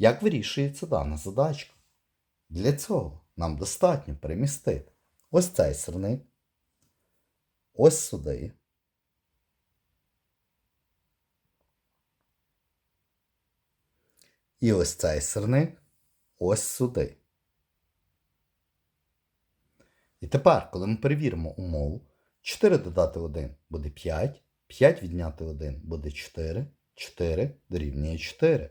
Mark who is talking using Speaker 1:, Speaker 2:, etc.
Speaker 1: Як вирішується дана задачка? Для цього нам достатньо перемістити ось цей сирник, ось сюди. І ось цей сирник ось сюди. І тепер, коли ми перевіримо умову, 4 додати 1 буде 5, 5 відняти 1 буде 4, 4 дорівнює 4.